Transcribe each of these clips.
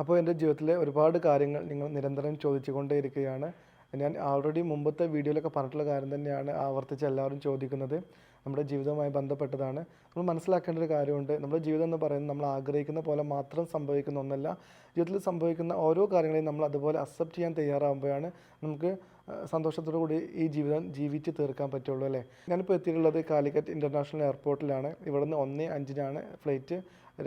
അപ്പോൾ എന്റെ ജീവിതത്തിലെ ഒരുപാട് കാര്യങ്ങൾ നിങ്ങൾ നിരന്തരം ചോദിച്ചുകൊണ്ടേയിരിക്കുകയാണ്. ഞാൻ ആൾറെഡി മുമ്പത്തെ വീഡിയോയിലൊക്കെ പറഞ്ഞിട്ടുള്ള കാര്യം തന്നെയാണ് ആവർത്തിച്ച് എല്ലാവരും ചോദിക്കുന്നത്. നമ്മുടെ ജീവിതവുമായി ബന്ധപ്പെട്ടതാണ്. നമ്മൾ മനസ്സിലാക്കേണ്ട ഒരു കാര്യമുണ്ട്. നമ്മുടെ ജീവിതം എന്ന് പറയുന്നത് നമ്മൾ ആഗ്രഹിക്കുന്ന പോലെ മാത്രം സംഭവിക്കുന്ന ഒന്നല്ല. ജീവിതത്തിൽ സംഭവിക്കുന്ന ഓരോ കാര്യങ്ങളെയും നമ്മൾ അതുപോലെ അക്സെപ്റ്റ് ചെയ്യാൻ തയ്യാറാകുമ്പോഴാണ് നമുക്ക് സന്തോഷത്തോടു കൂടി ഈ ജീവിതം ജീവിച്ച് തീർക്കാൻ പറ്റുള്ളൂ അല്ലേ? ഞാനിപ്പോൾ എത്തിയിട്ടുള്ളത് കാലിക്കറ്റ് ഇന്റർനാഷണൽ എയർപോർട്ടിലാണ്. ഇവിടുന്ന് ഒന്ന് അഞ്ചിനാണ് ഫ്ലൈറ്റ്.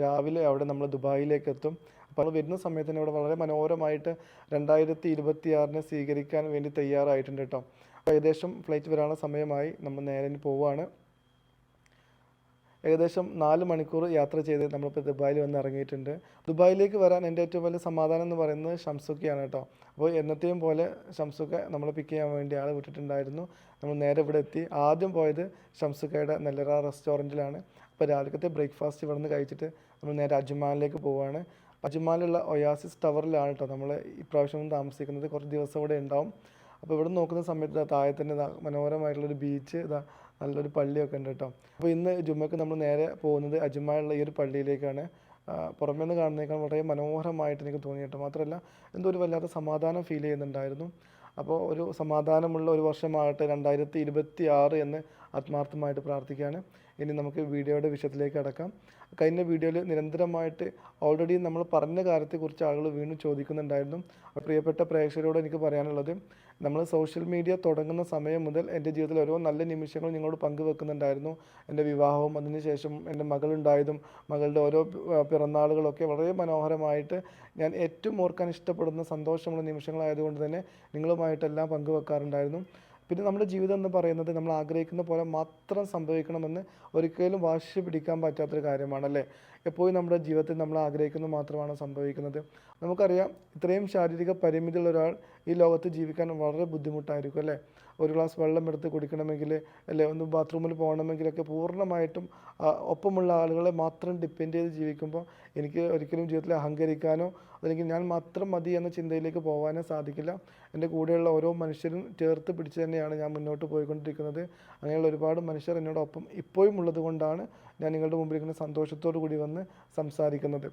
രാവിലെ അവിടെ നമ്മൾ ദുബായിലേക്ക് എത്തും അപ്പോൾ വരുന്ന സമയത്ത് തന്നെ ഇവിടെ വളരെ മനോഹരമായിട്ട് രണ്ടായിരത്തി ഇരുപത്തി ആറിനെ സ്വീകരിക്കാൻ വേണ്ടി തയ്യാറായിട്ടുണ്ട് കേട്ടോ. അപ്പോൾ ഏകദേശം ഫ്ലൈറ്റ് വരാനുള്ള സമയമായി നമ്മൾ നേരെ പോവുകയാണ് ഏകദേശം നാല് മണിക്കൂർ യാത്ര ചെയ്ത് നമ്മളിപ്പോൾ ദുബായിൽ വന്ന് ഇറങ്ങിയിട്ടുണ്ട്. ദുബായിലേക്ക് വരാൻ എന്റെ ഏറ്റവും വലിയ സമാധാനം എന്ന് പറയുന്നത് ഷംസുക്കയാണ് കേട്ടോ. അപ്പോൾ എന്നത്തെയും പോലെ ഷംസുക്ക നമ്മളെ പിക്ക് ചെയ്യാൻ വേണ്ടി ആൾ വിട്ടിട്ടുണ്ടായിരുന്നു. നമ്മൾ നേരെ ഇവിടെ എത്തി. ആദ്യം പോയത് ഷംസുക്കയുടെ നെല്ലറ റെസ്റ്റോറന്റിലാണ് അപ്പോൾ രാവിലത്തെ ബ്രേക്ക്ഫാസ്റ്റ് ഇവിടെ നിന്ന് കഴിച്ചിട്ട് നമ്മൾ നേരെ അജ്മാനിലേക്ക് പോവുകയാണ് അജ്മാനിലുള്ള ഒയാസിസ് ടവറിലാണ് കേട്ടോ നമ്മൾ ഇപ്രാവശ്യം താമസിക്കുന്നത്. കുറച്ച് ദിവസം ഇവിടെ ഉണ്ടാവും. അപ്പോൾ ഇവിടെ നോക്കുന്ന സമയത്ത് താഴെ തന്നെ മനോഹരമായിട്ടുള്ളൊരു ബീച്ച് ഇതാ നല്ലൊരു പള്ളിയൊക്കെ ഉണ്ട് കേട്ടോ അപ്പോൾ ഇന്ന് ജുമ്മയ്ക്ക് നമ്മൾ നേരെ പോകുന്നത് അജ്മാനുള്ള ഈ ഒരു പള്ളിയിലേക്കാണ്. പുറമേ നിന്ന് കാണുന്നതിനേക്കാൾ വളരെ മനോഹരമായിട്ട് എനിക്ക് തോന്നി കേട്ടോ മാത്രമല്ല എന്തോ ഒരു വല്ലാത്ത സമാധാനം ഫീൽ ചെയ്യുന്നുണ്ടായിരുന്നു. അപ്പോൾ ഒരു സമാധാനമുള്ള ഒരു വർഷമാകട്ടെ രണ്ടായിരത്തി ഇരുപത്തി ആറ് എന്ന് ആത്മാർത്ഥമായിട്ട് പ്രാർത്ഥിക്കുകയാണ്. ഇനി നമുക്ക് വീഡിയോയുടെ വിഷയത്തിലേക്ക് അടക്കാം കഴിഞ്ഞ വീഡിയോയിൽ നിരന്തരമായിട്ട് ഓൾറെഡി നമ്മൾ പറഞ്ഞ കാര്യത്തെക്കുറിച്ച് ആളുകൾ വീണ്ടും ചോദിക്കുന്നുണ്ടായിരുന്നു. പ്രിയപ്പെട്ട പ്രേക്ഷകരോട് എനിക്ക് പറയാനുള്ളത് നമ്മൾ സോഷ്യൽ മീഡിയ തുടങ്ങുന്ന സമയം മുതൽ എന്റെ ജീവിതത്തിൽ ഓരോ നല്ല നിമിഷങ്ങൾ നിങ്ങളോട് പങ്കുവെക്കുന്നുണ്ടായിരുന്നു. എന്റെ വിവാഹവും അതിനുശേഷം എന്റെ മകളുണ്ടായതും മകളുടെ ഓരോ പിറന്നാളുകളൊക്കെ വളരെ മനോഹരമായിട്ട് ഞാൻ ഏറ്റവും ഓർക്കാൻ ഇഷ്ടപ്പെടുന്ന സന്തോഷമുള്ള നിമിഷങ്ങളായതുകൊണ്ട് തന്നെ നിങ്ങളുമായിട്ടെല്ലാം പങ്കുവെക്കാറുണ്ടായിരുന്നു. പിന്നെ നമ്മുടെ ജീവിതം എന്ന് പറയുന്നത് നമ്മൾ ആഗ്രഹിക്കുന്ന പോലെ മാത്രം സംഭവിക്കണമെന്ന് ഒരിക്കലും വാശി പിടിക്കാൻ പറ്റാത്തൊരു കാര്യമാണല്ലേ? എപ്പോഴും നമ്മുടെ ജീവിതത്തിൽ നമ്മൾ ആഗ്രഹിക്കുന്നത് മാത്രമാണ് സംഭവിക്കുന്നത്. നമുക്കറിയാം ഇത്രയും ശാരീരിക പരിമിതിയുള്ള ഒരാൾ ഈ ലോകത്ത് ജീവിക്കാൻ വളരെ ബുദ്ധിമുട്ടായിരിക്കും അല്ലേ? ഒരു ഗ്ലാസ് വെള്ളം എടുത്ത് കുടിക്കണമെങ്കിൽ അല്ലേ ഒന്ന് ബാത്റൂമിൽ പോകണമെങ്കിലൊക്കെ പൂർണമായിട്ടും ഒപ്പമുള്ള ആളുകളെ മാത്രം ഡിപ്പെൻഡ് ചെയ്ത് ജീവിക്കുമ്പോൾ എനിക്ക് ഒരിക്കലും ജീവിതത്തിൽ അഹങ്കരിക്കാനോ അല്ലെങ്കിൽ ഞാൻ മാത്രം മതി എന്ന ചിന്തയിലേക്ക് പോകാനേ സാധിക്കില്ല. എന്റെ കൂടെയുള്ള ഓരോ മനുഷ്യരും ചേർത്ത് പിടിച്ച് തന്നെയാണ് ഞാൻ മുന്നോട്ട് പോയിക്കൊണ്ടിരിക്കുന്നത്. അങ്ങനെയുള്ള ഒരുപാട് മനുഷ്യർ എന്നോടൊപ്പം ഇപ്പോഴും ഉള്ളത് കൊണ്ടാണ് ഞാൻ നിങ്ങളുടെ മുമ്പിൽ ഇങ്ങനെ സന്തോഷത്തോടു കൂടി വന്ന് സംസാരിക്കുന്നത്.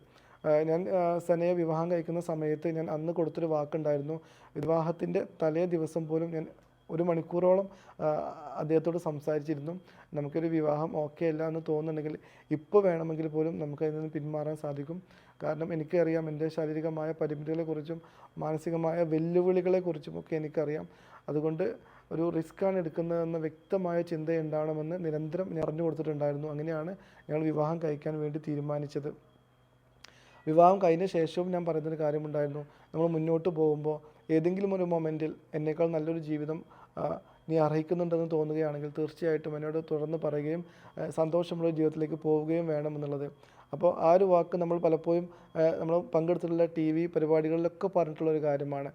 ഞാൻ സനയെ വിവാഹം കഴിക്കുന്ന സമയത്ത് ഞാൻ അന്ന് കൊടുത്തൊരു വാക്കുണ്ടായിരുന്നു. വിവാഹത്തിന്റെ തലേ ദിവസം പോലും ഞാൻ ഒരു മണിക്കൂറോളം അദ്ദേഹത്തോട് സംസാരിച്ചിരുന്നു. നമുക്കൊരു വിവാഹം ഓക്കെ അല്ല എന്ന് തോന്നുന്നുണ്ടെങ്കിൽ ഇപ്പോൾ വേണമെങ്കിൽ പോലും നമുക്ക് അതിൽ നിന്ന് പിന്മാറാൻ സാധിക്കും. കാരണം എനിക്കറിയാം എന്റെ ശാരീരികമായ പരിമിതികളെക്കുറിച്ചും മാനസികമായ വെല്ലുവിളികളെക്കുറിച്ചും ഒക്കെ എനിക്കറിയാം. അതുകൊണ്ട് ഒരു റിസ്ക്കാണ് എടുക്കുന്നതെന്ന വ്യക്തമായ ചിന്ത ഉണ്ടാവണമെന്ന് നിരന്തരം ഞാൻ പറഞ്ഞു കൊടുത്തിട്ടുണ്ടായിരുന്നു. അങ്ങനെയാണ് ഞങ്ങൾ വിവാഹം കഴിക്കാൻ വേണ്ടി തീരുമാനിച്ചത്. വിവാഹം കഴിഞ്ഞ ശേഷവും ഞാൻ പറയുന്നൊരു കാര്യമുണ്ടായിരുന്നു. നമ്മൾ മുന്നോട്ട് പോകുമ്പോൾ ഏതെങ്കിലും ഒരു മൊമെന്റിൽ എന്നേക്കാൾ നല്ലൊരു ജീവിതം നീ അർഹിക്കുന്നുണ്ടെന്ന് തോന്നുകയാണെങ്കിൽ തീർച്ചയായിട്ടും എന്നോട് തുടർന്ന് പറയുകയും സന്തോഷമുള്ള ജീവിതത്തിലേക്ക് പോവുകയും വേണമെന്നുള്ളത് അപ്പോൾ ആ ഒരു വാക്ക് നമ്മൾ പലപ്പോഴും നമ്മൾ പങ്കെടുത്തിട്ടുള്ള ടി വി പരിപാടികളിലൊക്കെ പറഞ്ഞിട്ടുള്ള ഒരു കാര്യമാണ്.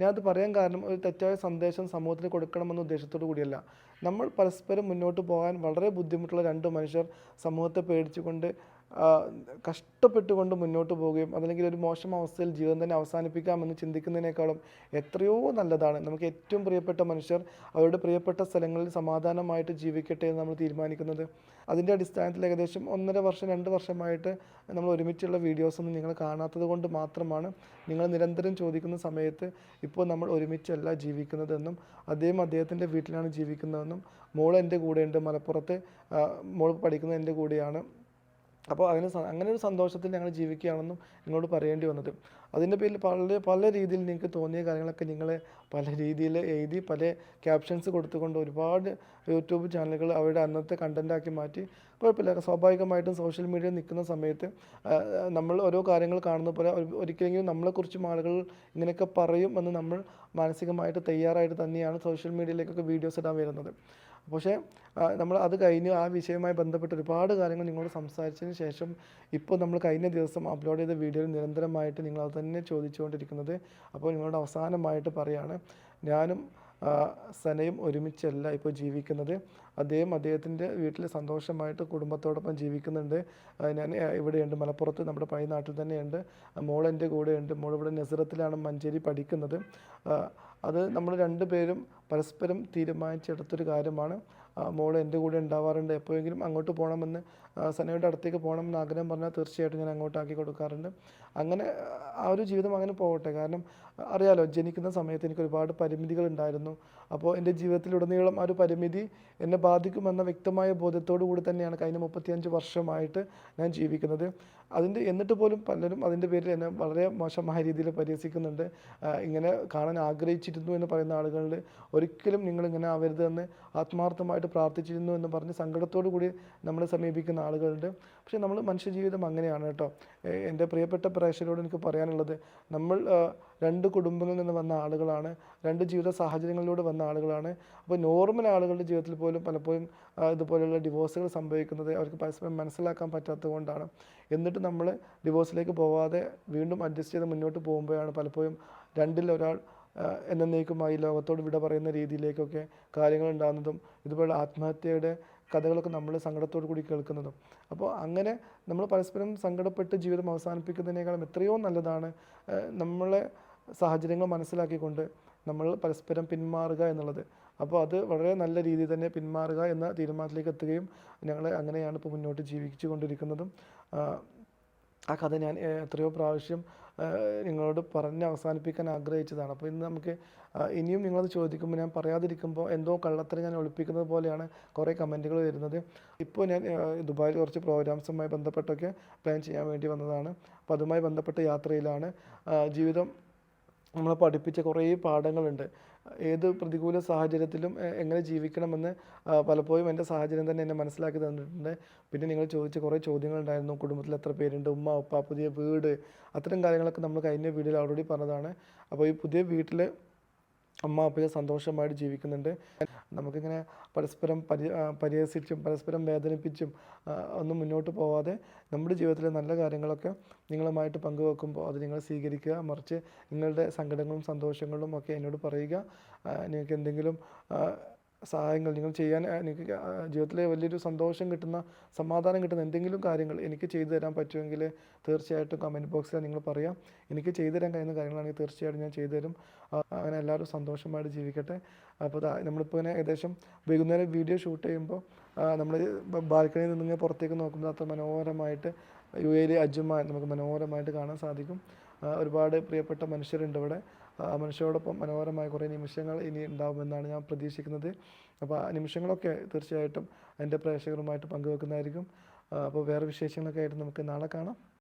ഞാനത് പറയാൻ കാരണം ഒരു തെറ്റായ സന്ദേശം സമൂഹത്തിന് കൊടുക്കണമെന്ന ഉദ്ദേശത്തോടു കൂടിയല്ല. നമ്മൾ പരസ്പരം മുന്നോട്ട് പോകാൻ വളരെ ബുദ്ധിമുട്ടുള്ള രണ്ട് മനുഷ്യർ സമൂഹത്തെ പേടിച്ചുകൊണ്ട് കഷ്ടപ്പെട്ടുകൊണ്ട് മുന്നോട്ട് പോവുകയും അതല്ലെങ്കിൽ ഒരു മോശം അവസ്ഥയിൽ ജീവിതം തന്നെ അവസാനിപ്പിക്കാമെന്ന് ചിന്തിക്കുന്നതിനേക്കാളും എത്രയോ നല്ലതാണ്. നമുക്ക് ഏറ്റവും പ്രിയപ്പെട്ട മനുഷ്യർ അവരുടെ പ്രിയപ്പെട്ട സ്ഥലങ്ങളിൽ സമാധാനമായിട്ട് ജീവിക്കട്ടെ എന്ന് നമ്മൾ തീരുമാനിക്കുന്നത്. അതിന്റെ അടിസ്ഥാനത്തിൽ ഏകദേശം ഒന്നര വർഷം രണ്ട് വർഷമായിട്ട് നമ്മൾ ഒരുമിച്ചുള്ള വീഡിയോസൊന്നും നിങ്ങൾ കാണാത്തത് കൊണ്ട് മാത്രമാണ് നിങ്ങൾ നിരന്തരം ചോദിക്കുന്ന സമയത്ത് ഇപ്പോൾ നമ്മൾ ഒരുമിച്ചല്ല ജീവിക്കുന്നതെന്നും അദ്ദേഹം അദ്ദേഹത്തിന്റെ വീട്ടിലാണ് ജീവിക്കുന്നതെന്നും മോൾ എന്റെ കൂടെയുണ്ട് മലപ്പുറത്ത്. മോൾ പഠിക്കുന്നത് എന്റെ കൂടെയാണ്. അപ്പോൾ അതിന് അങ്ങനെ ഒരു സന്തോഷത്തിൽ ഞങ്ങൾ ജീവിക്കുകയാണെന്നും നിങ്ങളോട് പറയേണ്ടി വന്നത്. അതിന്റെ പേരിൽ പല പല രീതിയിൽ നിങ്ങൾക്ക് തോന്നിയ കാര്യങ്ങളൊക്കെ നിങ്ങൾ പല രീതിയിൽ എഴുതി പല ക്യാപ്ഷൻസ് കൊടുത്തുകൊണ്ട് ഒരുപാട് യൂട്യൂബ് ചാനലുകൾ അവരുടെ അന്നത്തെ കണ്ടന്റാക്കി മാറ്റി. കുഴപ്പമില്ല. സ്വാഭാവികമായിട്ടും സോഷ്യൽ മീഡിയ നിൽക്കുന്ന സമയത്ത് നമ്മൾ ഓരോ കാര്യങ്ങൾ കാണുന്ന പോലെ ഒരു- ഒരിക്കലെങ്കിലും നമ്മളെക്കുറിച്ചും ആളുകൾ ഇങ്ങനെയൊക്കെ പറയും എന്ന് നമ്മൾ മാനസികമായിട്ട് തയ്യാറായിട്ട് തന്നെയാണ് സോഷ്യൽ മീഡിയയിലേക്കൊക്കെ വീഡിയോസ് ഇടാൻ വരുന്നത്. പക്ഷേ നമ്മൾ അത് കഴിഞ്ഞ് ആ വിഷയവുമായി ബന്ധപ്പെട്ട് ഒരുപാട് കാര്യങ്ങൾ നിങ്ങളോട് സംസാരിച്ചതിന് ശേഷം ഇപ്പോൾ നമ്മൾ കഴിഞ്ഞ ദിവസം അപ്ലോഡ് ചെയ്ത വീഡിയോയിൽ നിരന്തരമായിട്ട് നിങ്ങൾ അത് തന്നെ ചോദിച്ചുകൊണ്ടിരിക്കുന്നത്. അപ്പോൾ നിങ്ങളോട് അവസാനമായിട്ട് പറയാണ് ഞാനും സനയും ഒരുമിച്ചല്ല ഇപ്പോൾ ജീവിക്കുന്നത്. അദ്ദേഹം അദ്ദേഹത്തിന്റെ വീട്ടിൽ സന്തോഷമായിട്ട് കുടുംബത്തോടൊപ്പം ജീവിക്കുന്നുണ്ട്. ഞാൻ ഇവിടെയുണ്ട്. മലപ്പുറത്ത് നമ്മുടെ പഴയ നാട്ടിൽ തന്നെയുണ്ട്. മോൾ എന്റെ കൂടെയുണ്ട്. മോൾ ഇവിടെ നസറത്തിലാണ് മഞ്ചേരി പഠിക്കുന്നത്. അത് നമ്മൾ രണ്ടുപേരും പരസ്പരം തീരുമാനിച്ചെടുത്തൊരു കാര്യമാണ്. മോൾ എന്റെ കൂടെ ഉണ്ടാവാറുണ്ട്. എപ്പോഴെങ്കിലും അങ്ങോട്ട് പോകണമെന്ന് സനയുടെ അടുത്തേക്ക് പോകണമെന്ന് ആഗ്രഹം പറഞ്ഞാൽ തീർച്ചയായിട്ടും ഞാൻ അങ്ങോട്ടാക്കി കൊടുക്കാറുണ്ട്. അങ്ങനെ ആ ഒരു ജീവിതം അങ്ങനെ പോകട്ടെ. കാരണം അറിയാലോ ജനിക്കുന്ന സമയത്ത് എനിക്ക് ഒരുപാട് പരിമിതികൾ ഉണ്ടായിരുന്നു. അപ്പോൾ എന്റെ ജീവിതത്തിലുടനീളം ആ ഒരു പരിമിതി എന്നെ ബാധിക്കുമെന്ന വ്യക്തമായ ബോധ്യത്തോടു കൂടി തന്നെയാണ് കഴിഞ്ഞ മുപ്പത്തിയഞ്ച് വർഷമായിട്ട് ഞാൻ ജീവിക്കുന്നത്. അതിന്റെ എന്നിട്ട് പോലും പലരും അതിന്റെ പേരിൽ എന്നെ വളരെ മോശമായ രീതിയിൽ പരിഹസിക്കുന്നുണ്ട്. ഇങ്ങനെ കാണാൻ ആഗ്രഹിച്ചിരുന്നു എന്ന് പറയുന്ന ആളുകളിൽ ഒരിക്കലും നിങ്ങളിങ്ങനെ ആവരുത് എന്ന് ആത്മാർത്ഥമായിട്ട് പ്രാർത്ഥിച്ചിരുന്നു എന്ന് പറഞ്ഞ് സങ്കടത്തോടു കൂടി നമ്മളെ സമീപിക്കുന്ന ആളുകളുണ്ട്. പക്ഷേ നമ്മൾ മനുഷ്യജീവിതം അങ്ങനെയാണ് കേട്ടോ. എന്റെ പ്രിയപ്പെട്ട പ്രേക്ഷകരോട് എനിക്ക് പറയാനുള്ളത് നമ്മൾ രണ്ട് കുടുംബങ്ങളിൽ നിന്ന് വന്ന ആളുകളാണ് രണ്ട് ജീവിത സാഹചര്യങ്ങളിലൂടെ വന്ന ആളുകളാണ്. അപ്പോൾ നോർമൽ ആളുകളുടെ ജീവിതത്തിൽ പോലും പലപ്പോഴും ഇതുപോലെയുള്ള ഡിവോഴ്സുകൾ സംഭവിക്കുന്നത് അവർക്ക് പരസ്പരം മനസ്സിലാക്കാൻ പറ്റാത്തത് കൊണ്ടാണ്. എന്നിട്ട് നമ്മൾ ഡിവോഴ്സിലേക്ക് പോവാതെ വീണ്ടും അഡ്ജസ്റ്റ് ചെയ്ത് മുന്നോട്ട് പോകുമ്പോഴാണ് പലപ്പോഴും രണ്ടിൽ ഒരാൾ എന്നേക്കുമായി ലോകത്തോട് വിട പറയുന്ന രീതിയിലേക്കൊക്കെ കാര്യങ്ങൾ ഉണ്ടാകുന്നതും ഇതുപോലെ ആത്മഹത്യയുടെ കഥകളൊക്കെ നമ്മൾ സങ്കടത്തോടു കൂടി കേൾക്കുന്നതും. അപ്പോൾ അങ്ങനെ നമ്മൾ പരസ്പരം സങ്കടപ്പെട്ട് ജീവിതം അവസാനിപ്പിക്കുന്നതിനേക്കാളും എത്രയോ നല്ലതാണ് നമ്മളെ സാഹചര്യങ്ങൾ മനസ്സിലാക്കിക്കൊണ്ട് നമ്മൾ പരസ്പരം പിന്മാറുക എന്നുള്ളത്. അപ്പോൾ അത് വളരെ നല്ല രീതിയിൽ തന്നെ പിന്മാറുക എന്ന തീരുമാനത്തിലേക്ക് എത്തുകയും ഞങ്ങൾ അങ്ങനെയാണ് ഇപ്പോൾ മുന്നോട്ട് ജീവിച്ചു കൊണ്ടിരിക്കുന്നതും. ആ, കഥ ഞാൻ എത്രയോ പ്രാവശ്യം നിങ്ങളോട് പറഞ്ഞ് അവസാനിപ്പിക്കാൻ ആഗ്രഹിച്ചതാണ്. അപ്പോൾ ഇന്ന് നമുക്ക് ഇനിയും നിങ്ങളത് ചോദിക്കുമ്പോൾ ഞാൻ പറയാതിരിക്കുമ്പോൾ എന്തോ കള്ളത്തിന് ഞാൻ ഒളിപ്പിക്കുന്നത് പോലെയാണ് കുറേ കമന്റുകൾ വരുന്നത്. ഇപ്പോൾ ഞാൻ ദുബായിൽ കുറച്ച് പ്രോഗ്രാംസുമായി ബന്ധപ്പെട്ടൊക്കെ പ്ലാൻ ചെയ്യാൻ വേണ്ടി വന്നതാണ്. അപ്പോൾ അതുമായി ബന്ധപ്പെട്ട യാത്രയിലാണ്. ജീവിതം നമ്മളെ പഠിപ്പിച്ച കുറേ പാഠങ്ങളുണ്ട്. ഏത് പ്രതികൂല സാഹചര്യത്തിലും എങ്ങനെ ജീവിക്കണമെന്ന് പലപ്പോഴും എന്റെ സാഹചര്യം തന്നെ എന്നെ മനസ്സിലാക്കി തന്നിട്ടുണ്ട്. പിന്നെ നിങ്ങൾ ചോദിച്ച കുറേ ചോദ്യങ്ങളുണ്ടായിരുന്നു. കുടുംബത്തിൽ എത്ര പേരുണ്ട്? ഉമ്മ ഉപ്പ പുതിയ വീട് അത്തരം കാര്യങ്ങളൊക്കെ നമ്മൾ കഴിഞ്ഞ വീഡിയോയിൽ ഓൾറെഡി പറഞ്ഞതാണ്. അപ്പോൾ ഈ പുതിയ വീട്ടിൽ അമ്മ അപ്പയും സന്തോഷമായിട്ട് ജീവിക്കുന്നുണ്ട്. നമുക്കിങ്ങനെ പരസ്പരം പരി പരിഹസിച്ചും പരസ്പരം വേദനിപ്പിച്ചും ഒന്നും മുന്നോട്ട് പോവാതെ നമ്മുടെ ജീവിതത്തിലെ നല്ല കാര്യങ്ങളൊക്കെ നിങ്ങളുമായിട്ട് പങ്കുവെക്കുമ്പോൾ അത് നിങ്ങൾ സ്വീകരിക്കുക മറിച്ച് നിങ്ങളുടെ സങ്കടങ്ങളും സന്തോഷങ്ങളും ഒക്കെ എന്നോട് പറയുക. നിങ്ങൾക്ക് എന്തെങ്കിലും സഹായങ്ങൾ നിങ്ങൾ ചെയ്യാൻ എനിക്ക് ജീവിതത്തിലെ വലിയൊരു സന്തോഷം കിട്ടുന്ന സമാധാനം കിട്ടുന്ന എന്തെങ്കിലും കാര്യങ്ങൾ എനിക്ക് ചെയ്തു തരാൻ പറ്റുമെങ്കിൽ തീർച്ചയായിട്ടും കമന്റ് ബോക്സിൽ നിങ്ങൾ പറയാം. എനിക്ക് ചെയ്തു തരാൻ കഴിയുന്ന കാര്യങ്ങളാണെങ്കിൽ തീർച്ചയായിട്ടും ഞാൻ ചെയ്തു തരും. അങ്ങനെ എല്ലാവരും സന്തോഷമായിട്ട് ജീവിക്കട്ടെ. അപ്പോൾ നമ്മളിപ്പോൾ ഇങ്ങനെ ഏകദേശം വൈകുന്നേരം വീഡിയോ ഷൂട്ട് ചെയ്യുമ്പോൾ നമ്മൾ ബാൽക്കണിയിൽ നിന്ന് പുറത്തേക്ക് നോക്കുമ്പോൾ അത്ര മനോഹരമായിട്ട് യു എയിലെ അജുമാൻ നമുക്ക് മനോഹരമായിട്ട് കാണാൻ സാധിക്കും. ഒരുപാട് പ്രിയപ്പെട്ട മനുഷ്യരുണ്ട് ഇവിടെ. മനുഷ്യരോടൊപ്പം മനോഹരമായ കുറേ നിമിഷങ്ങൾ ഇനി ഉണ്ടാവുമെന്നാണ് ഞാൻ പ്രതീക്ഷിക്കുന്നത്. അപ്പോൾ ആ നിമിഷങ്ങളൊക്കെ തീർച്ചയായിട്ടും എന്റെ പ്രേക്ഷകരുമായിട്ട് പങ്കുവെക്കുന്നതായിരിക്കും. അപ്പോൾ വേറെ വിശേഷങ്ങളൊക്കെ ആയിട്ട് നമുക്ക് നാളെ കാണാം.